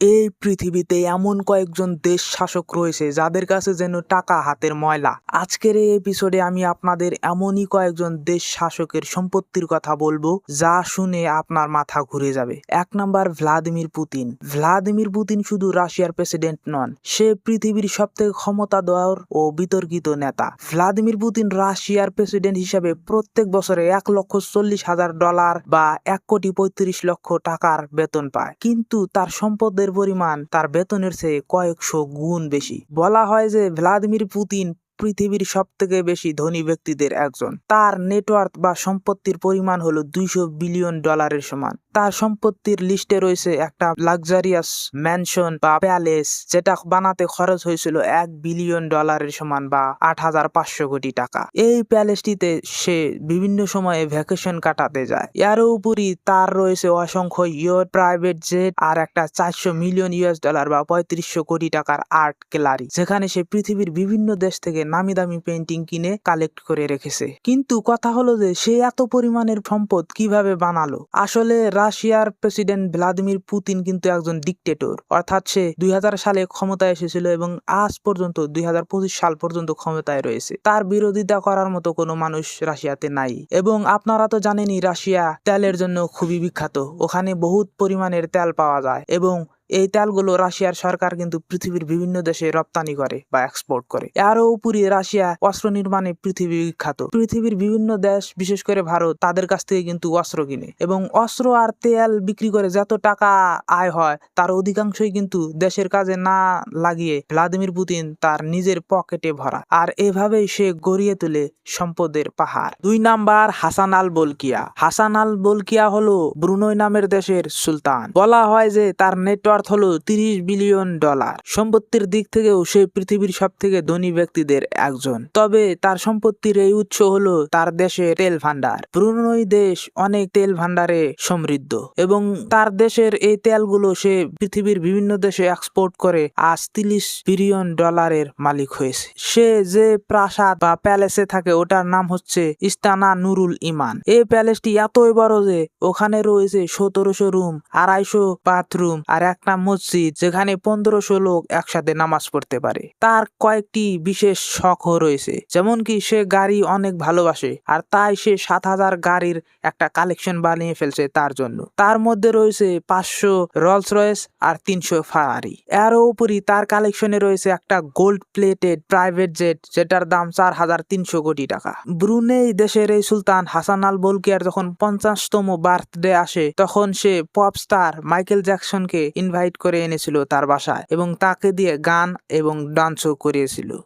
এই পৃথিবীতে এমন কয়েকজন দেশ শাসক রয়েছে যাদের কাছে যেন টাকা হাতের ময়লা। আজকের এই এপিসোডে আমি আপনাদের এমনই কয়েকজন দেশ শাসকের সম্পত্তির কথা বলব যা শুনে আপনার মাথা ঘুরে যাবে। এক number, Vladimir Putin. Vladimir Putin শুধু রাশিয়ার প্রেসিডেন্ট নন, সে পৃথিবীর সবথেকে ক্ষমতাধর ও বিতর্কিত নেতা। ভ্লাদিমির পুতিন রাশিয়ার প্রেসিডেন্ট হিসাবে প্রত্যেক বছরে এক লক্ষ চল্লিশ হাজার ডলার বা এক কোটি পঁয়ত্রিশ লক্ষ টাকার বেতন পায়। কিন্তু তার সম্পদের পরিমাণ তার বেতনের চেয়ে কয়েকশো গুণ বেশি। বলা হয় যে ভ্লাদিমির পুতিন পৃথিবীর সব থেকে বেশি ধনী ব্যক্তিদের একজন। তার নেটওয়ার্ক বা সম্পত্তির পরিমাণ হলো দুইশো বিলিয়ন ডলারের সমান। তার সম্পত্তির লিস্টে রয়েছে একটা লাক্সারিয়াস ম্যানশন বা প্যালেস যেটা বানাতে খরচ হয়েছিল এক বিলিয়ন ডলারের সমান বা আট হাজার পাঁচশো কোটি টাকা। এই প্যালেসটিতে সে বিভিন্ন সময়ে ভ্যাকেশন কাটাতে যায়। এর উপরই তার রয়েছে অসংখ্য ইয়ট প্রাইভেট জেট আর একটা চারশো মিলিয়ন ইউএস ডলার বা পঁয়ত্রিশশো কোটি টাকার আর্ট গ্যালারি যেখানে সে পৃথিবীর বিভিন্ন দেশ থেকে নামি দামি পেন্টিং কিনে কালেক্ট করে রেখেছে। কিন্তু কথা হলো যে, সে এত পরিমাণের সম্পদ কীভাবে বানালো? আসলে রাশিয়ার প্রেসিডেন্ট ভ্লাদিমির পুতিন কিন্তু একজন ডিকটেটর অর্থাৎ সে দুই হাজার সালে ক্ষমতায় এসেছিল এবং আজ পর্যন্ত, দুই হাজার পঁচিশ সাল পর্যন্ত ক্ষমতায় রয়েছে। তার বিরোধিতা করার মতো কোনো মানুষ রাশিয়াতে নাই। এবং আপনারা তো জানেনই, রাশিয়া তেলের জন্য খুবই বিখ্যাত। ওখানে বহুত পরিমাণের তেল পাওয়া যায় এবং এই তেলগুলো রাশিয়ার সরকার কিন্তু পৃথিবীর বিভিন্ন দেশে রপ্তানি করে বা এক্সপোর্ট করে। আরও উপরে রাশিয়া অস্ত্র নির্মাণে পৃথিবী বিখ্যাত। পৃথিবীর বিভিন্ন দেশ, বিশেষ করে ভারত, তাদের কাছ থেকে কিন্তু অস্ত্র কিনে এবং অস্ত্র আর তেল বিক্রি করে যত টাকা আয় হয়, তার অধিকাংশই কিন্তু দেশের কাজে না লাগিয়ে ভ্লাদিমির পুতিন তার নিজের পকেটে ভরা। আর এভাবেই সে গড়িয়ে তোলে সম্পদের পাহাড়। দুই number, Hassan al Bolkiah. Hassan al Bolkiah হলো ব্রুনই নামের দেশের সুলতান। বলা হয় যে তার নেটওয়ার্ক হলো তিরিশ বিলিয়ন ডলার। সম্পত্তির দিক থেকেও সে পৃথিবীর সব থেকে ধনী ব্যক্তিদের একজন। তবে তার সম্পত্তির এই উৎস হলো তার দেশের তেল ভান্ডার ব্রুনই দেশ অনেক তেল ভান্ডারে সমৃদ্ধ এবং তার দেশের এই তেলগুলো সে পৃথিবীর বিভিন্ন দেশে এক্সপোর্ট করে আজ তিরিশ বিলিয়ন ডলারের মালিক হয়েছে। সে যে প্রাসাদ বা প্যালেসে থাকে ওটার নাম হচ্ছে ইস্তানা নুরুল ইমান এই প্যালেসটি এতই বড় যে ওখানে রয়েছে সতেরোশো রুম, আড়াইশো বাথরুম আর একটা মসজিদ যেখানে পনেরোশো লোক একসাথে নামাজ পড়তে পারে। তার কয়েকটি বিশেষ শখও রয়েছে, যেমন কি সে গাড়ি অনেক ভালোবাসে আর তাই সে সাত হাজার গাড়ির একটা কালেকশন বানিয়ে ফেলছে তার জন্য। তার মধ্যে রয়েছে পাঁচশো রলস রয়েস আর তিনশো ফারারি। এর উপরই তার কালেকশনে রয়েছে একটা গোল্ড প্লেটেড প্রাইভেট জেট, যেটার দাম চার হাজার তিনশো কোটি টাকা। ব্রুনেই দেশের এই সুলতান হাসান আল বলকিয়ার যখন পঞ্চাশতম বার্থডে আসে, তখন সে পপ স্টার মাইকেল জ্যাকসনকে ইনভাইট করে এনেছিল তার বাসায় এবং তাকে দিয়ে গান এবং ডান্সও করিয়েছিল।